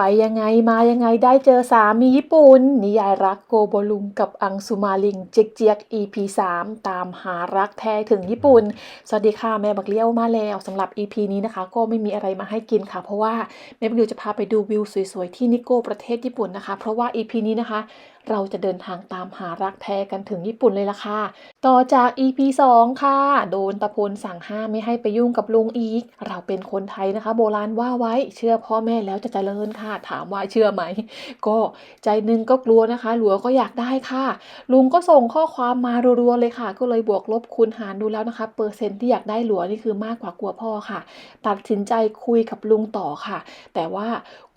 ไปยังไงมายังไงได้เจอสามีญี่ปุ่น นิยายรักโกโบลุงกับอังสุมาลิงเจียกเจียก EP 3 ตามหารักแท้ถึงญี่ปุ่น สวัสดีค่ะแม่บักเลี้ยวมาแล้วสำหรับ EP นี้นะคะ ก็ไม่มีอะไรมาให้กินค่ะ เพราะว่าแม่บักเลี้ยวจะพาไปดูวิวสวยๆ ที่นิโกประเทศญี่ปุ่นนะคะ เพราะว่า EP นี้นะคะ เราจะเดินทางตามหารักแท้กันถึงญี่ปุ่นเลยล่ะค่ะ ต่อจาก EP 2 ค่ะ โดนตะพลสั่งห้ามไม่ให้ไปยุ่งกับลุงอีก เราเป็นคนไทยนะคะ โบราณว่าไว้เชื่อพ่อแม่แล้วจะเจริญค่ะ ถามว่าเชื่อไหม ก็ใจหนึงก็กลัวนะคะ หลัวก็อยากได้ค่ะ ลุงก็ส่งข้อความมารัวๆเลยค่ะ ก็เลยบวกลบคูณหารดูแล้วนะคะ เปอร์เซ็นต์ที่อยากได้หลัวนี่คือมากกว่ากลัวพ่อค่ะ ตัดสินใจคุยกับลุงต่อค่ะ แต่ว่า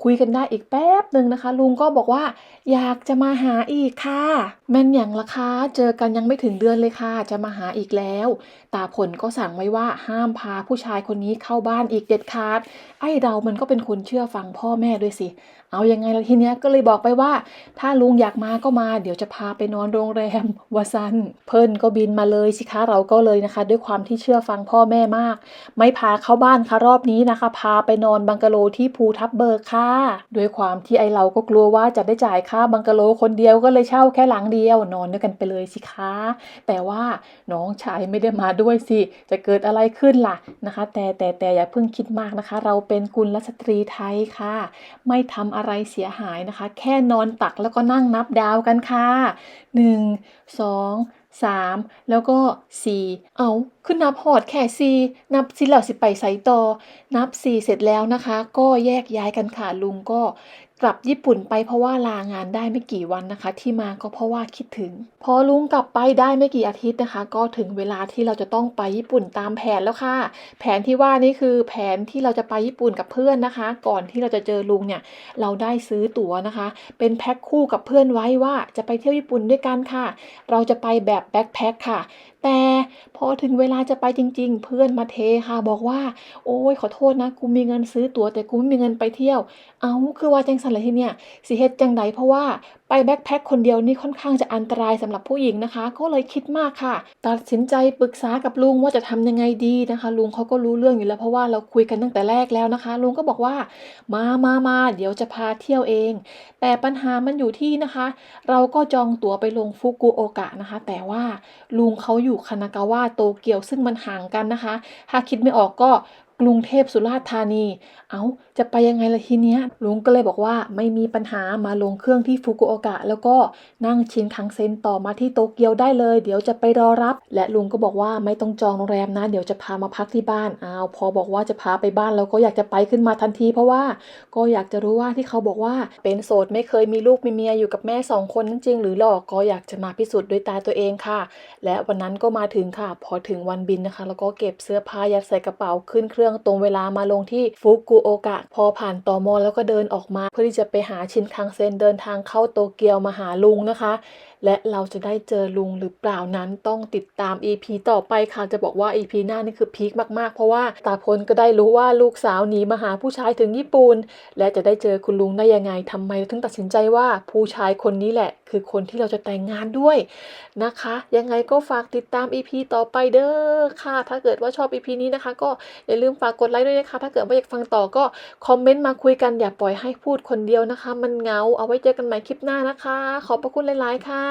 คุยกันได้อีกแป๊บหนึ่งนะคะ ลุงก็บอกว่า อยากจะมาหาอีกค่ะ แม่นอย่างละคะเจอกันยังไม่ถึงเดือนเลยค่ะ จะมาหาอีกแล้ว ตาผลก็สั่งไว้ว่าห้ามพาผู้ชายคนนี้เข้าบ้านอีกเด็ดขาด ไอ้เรามันก็เป็นคนเชื่อฟังพ่อแม่ด้วยสิ เอาอยังไงล่ะทีเนี้ยก็เลยบอกไปว่า ถ้าลุงอยากมาก็มา เดี๋ยวจะพาไปนอนโรงแรมวาซันเพิ่นก็บินมาเลยสิคะเราก็เลยนะคะ ด้วยความที่เชื่อฟังพ่อแม่มาก ไม่พาเข้าบ้านค่ะรอบนี้นะคะ พาไปนอนบังกะโลที่ภูทับเบิกค่ะด้วยความที่ไอเราก็กลัวว่าจะได้จ่ายค่าบังกะโลคนเดียวก็เลยเช่าแค่หลังเดียวนอนด้วยกันไปเลยสิคะ แต่ว่าน้องชายไม่ได้มาด้วยสิ จะเกิดอะไรขึ้นล่ะนะคะ แต่แต่แต่อย่าเพิ่งคิดมากนะคะ เราเป็นกุลสตรีไทยค่ะ ไม่ทำอะไรเสียหายนะคะ แค่นอนตักแล้วก็นั่งนับดาวกันค่ะหนึ่ งสามแล้วก็สี่เอาขึ้นนับหอดแค่สี่นับสิแล้วสิไปไสต่อ นับสี่เสร็จแล้วนะคะ ก็แยกย้ายกันค่ะลุงก็ กลับญี่ปุ่นไปเพราะว่าลางานได้ไม่กี่วันนะคะ ที่มาก็เพราะว่าคิดถึง พอลุงกลับไปได้ไม่กี่อาทิตย์นะคะ ก็ถึงเวลาที่เราจะต้องไปญี่ปุ่นตามแผนแล้วค่ะ แผนที่ว่านี่คือแผนที่เราจะไปญี่ปุ่นกับเพื่อนนะคะ ก่อนที่เราจะเจอลุงเนี่ยเราได้ซื้อตั๋วนะคะ เป็นแพ็คคู่กับเพื่อนไว้ว่าจะไปเที่ยวญี่ปุ่นด้วยกันค่ะ เราจะไปแบบแบ็คแพ็คค่ะ แต่พอถึงเวลาจะไปจริง ๆ เพื่อนมาเทค่ะ บอกว่า โอ้ยขอโทษนะ กูมีเงินซื้อตั๋วแต่กูไม่มีเงินไปเที่ยว เอาคือว่าจังสันเลยทีเนี่ยสิเฮ็ดจังไดเพราะว่า ไปแบ็คแพ็คคนเดียวนี่ค่อนข้างจะอันตรายสำหรับผู้หญิงนะคะ ก็เลยคิดมากค่ะ ตัดสินใจปรึกษากับลุงว่าจะทำยังไงดีนะคะ ลุงเขาก็รู้เรื่องอยู่แล้วเพราะว่าเราคุยกันตั้งแต่แรกแล้วนะคะ ลุงก็บอกว่ามามามาเดี๋ยวจะพาเที่ยวเอง แต่ปัญหามันอยู่ที่นะคะ เราก็จองตั๋วไปลงฟุกุโอกะนะคะ แต่ว่าลุงเขาอยู่คานากาวะโตเกียวซึ่งมันห่างกันนะคะ ถ้าคิดไม่ออกก็ กรุงเทพสุราษฎร์ธานี เอาจะไปยังไงล่ะทีเนี้ย ลุงก็เลยบอกว่าไม่มีปัญหามาลงเครื่องที่ฟุกุโอกะ แล้วก็นั่งชินคังเซ็นต่อมาที่โตเกียวได้เลย เดี๋ยวจะไปรอรับ และลุงก็บอกว่าไม่ต้องจองโรงแรมนะ เดี๋ยวจะพามาพักที่บ้าน อ้าว พอบอกว่าจะพาไปบ้านแล้วก็อยากจะไปขึ้นมาทันที เพราะว่าก็อยากจะรู้ว่าที่เขาบอกว่าเป็นโสดไม่เคยมีลูกมีเมียอยู่กับแม่สองคนนั่นจริงหรือหลอกก็อยากจะมาพิสูจน์ด้วยตาตัวเองค่ะ และวันนั้นก็มาถึงค่ะ พอถึงวันบินนะคะ แล้วก็เก็บเสื้อผ้ายัดใส่กระเป๋าขึ้นเครื่องตรงเวลามาลงที่ฟุกุโอกะ พอผ่านตอมอแล้วก็เดินออกมา เพื่อที่จะไปหาชินคังเซ็นเดินทางเข้าโตเกียวมาหาลุงนะคะ และเราจะได้เจอลุงหรือเปล่านั้นต้องติดตาม EP ต่อไปค่ะจะบอกว่า EP หน้านี่คือพีคมาก ๆ เพราะว่าตาพลก็ได้รู้ว่าลูกสาวหนีมาหาผู้ชายถึงญี่ปุ่นและจะได้เจอคุณลุงได้ยังไงทำไมถึงตัดสินใจว่าผู้ชายคนนี้แหละ คือคนที่เราจะแต่งงานด้วยนะคะ ยังไงก็ฝากติดตาม EP ต่อไปเด้อค่ะ ถ้าเกิดว่าชอบ EP นี้นะคะ ก็อย่าลืมฝากกดไลค์ด้วยนะคะ ถ้าเกิดว่าอยากฟังต่อก็คอมเมนต์มาคุยกันอย่าปล่อยให้พูดคนเดียวนะคะ มันเงาเอาไว้เจอกันใหม่คลิปหน้านะคะ ขอบพระคุณหลายๆค่ะ